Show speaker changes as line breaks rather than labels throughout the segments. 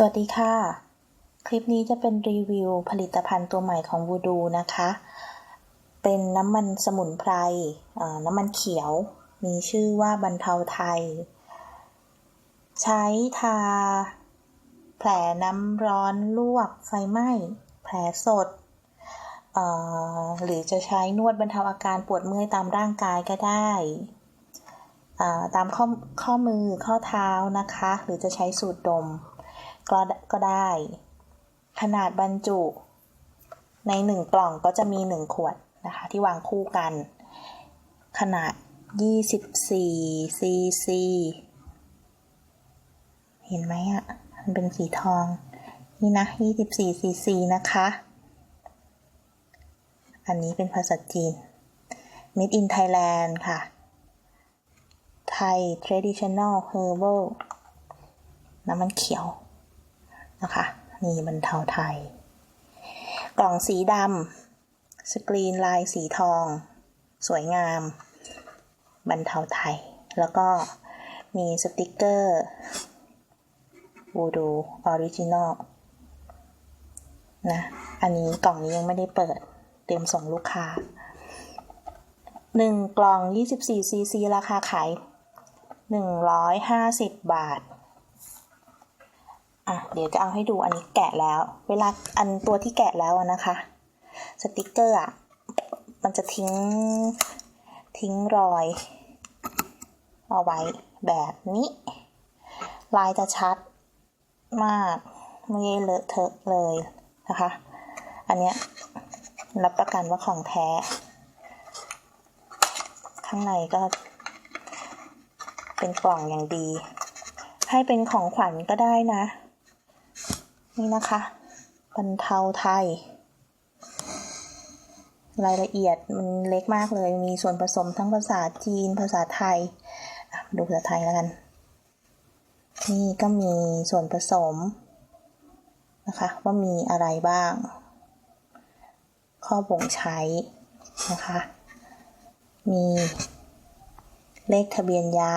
สวัสดีค่ะ คลิปนี้จะเป็นรีวิวผลิตภัณฑ์ตัวใหม่ของวูดูนะคะ เป็นน้ำมันสมุนไพรน้ำมันเขียว มีชื่อว่าบรรเทาไทย ใช้ทา แผลน้ำร้อนลวกไฟไหม้ แผลสด หรือจะใช้นวดบรรเทาอาการปวดเมื่อยตามร่างกายก็ได้ตามข้อข้อมือข้อเท้านะคะ หรือจะใช้สูดดม ก็ก็ได้ ขนาดบรรจุ ในหนึ่งกล่องก็จะมีหนึ่งขวดนะคะที่วางคู่กัน ขนาด 24 ซีซี เห็นไหมอะมันเป็นสีทอง นี่นะ 24 ซีซีนะคะ อันนี้เป็นภาษาจีน Made in Thailand ค่ะไทย Traditional Herbal น้ำมันเขียว นะคะนี่บรรเทาไทย กล่องสีดำสกรีนลายสีทอง สวยงามบรรเทาไทย แล้วก็มีสติกเกอร์วูดูออริจินอลนะ อันนี้กล่องนี้ยังไม่ได้เปิด เตรียมส่งลูกค้า 1 กล่อง 24ซีซีราคาขาย 150 บาท อะเดี๋ยวจะเอาให้ดูอันนี้แกะแล้ว เวลาอันตัวที่แกะแล้วนะคะ สติกเกอร์อะมันจะทิ้งทิ้งรอย เอาไว้แบบนี้ ลายจะชัดมากไม่เลอะเทอะเลยนะคะ อันเนี้ยรับประกันว่าของแท้ ข้างในก็เป็นกล่องอย่างดี ให้เป็นของขวัญก็ได้นะ นี่นะคะบรรเทาไทย รายละเอียดมันเล็กมากเลย มีส่วนผสมทั้งภาษาจีนภาษาไทย ดูภาษาไทยแล้วกัน นี่ก็มีส่วนผสมนะคะ ว่ามีอะไรบ้าง ข้อบ่งใช้นะคะ มีเลขทะเบียนยา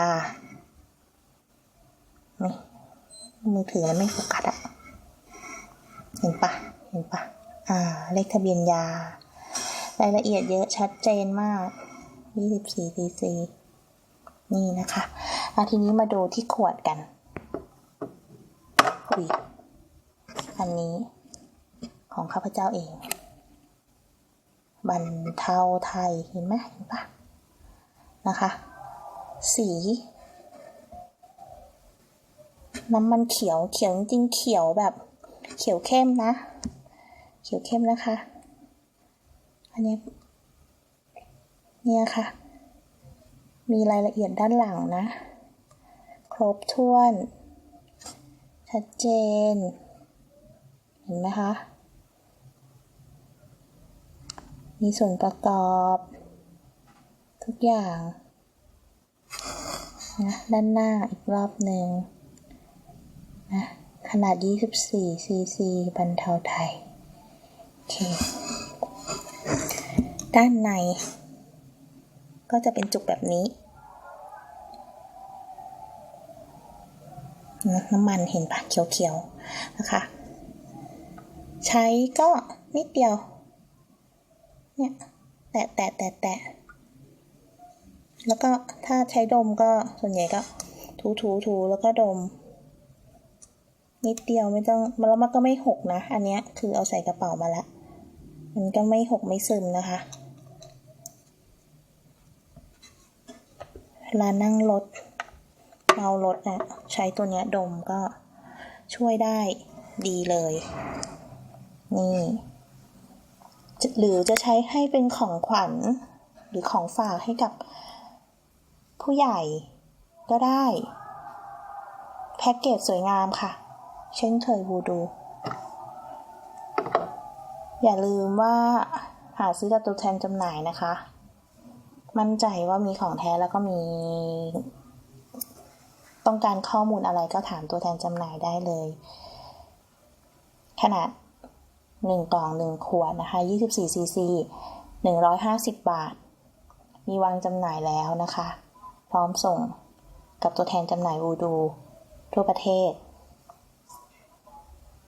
นี่มือถือมันไม่โฟกัสอะ เห็นปะเห็นปะอ่า เลขทะเบียนยา รายละเอียดเยอะชัดเจนมาก 24 cc นี่นะคะอาทีนี้มาดูที่ขวดกันอุ้ยอันนี้ของข้าพเจ้าเอง บรรเทาไทย เห็นไหมเห็นปะนะคะ สี น้ำมันเขียวเขียวจริงเขียวแบบ เขียวเข้มนะ เขียวเข้มนะคะ อันนี้ เนี่ยค่ะ มีรายละเอียดด้านหลังนะ ครบถ้วน ชัดเจน เห็นไหมคะ มีส่วนประกอบ ทุกอย่างนะด้านหน้าอีกรอบหนึ่งนะ ขนาด 24ซีซีบรรเทาไทย โอเค ด้านใน ก็จะเป็นจุกแบบนี้ น้ำมันเห็นปะเขียวๆ นะคะ ใช้ก็นิดเดียว เนี่ย แตะแตะแตะแตะแล้วก็ถ้าใช้ดมก็ส่วนใหญ่ก็ถูถูถูแล้วก็ดม นิดเดียวไม่ต้องแล้วมันก็ไม่หกนะ อันเนี้ยคือเอาใส่กระเป๋ามาละมันก็ไม่หกไม่ซึมนะคะเวลานั่งรถเมารถนะใช้ตัวเนี้ยดมก็ช่วยได้ดีเลย นี่หรือจะใช้ให้เป็นของขวัญ หรือของฝากให้กับผู้ใหญ่ก็ได้ แพ็กเกจสวยงามค่ะ เช่นเคยวูดู อย่าลืมว่าหาซื้อกับตัวแทนจำหน่ายนะคะ มั่นใจว่ามีของแท้แล้วก็มี ต้องการข้อมูลอะไรก็ถามตัวแทนจำหน่ายได้เลย ขนาด1กล่อง 1 ขวดนะคะ 24ซีซี150 บาท มีวางจำหน่ายแล้วนะคะ พร้อมส่งกับตัวแทนจำหน่ายวูดู ทั่วประเทศ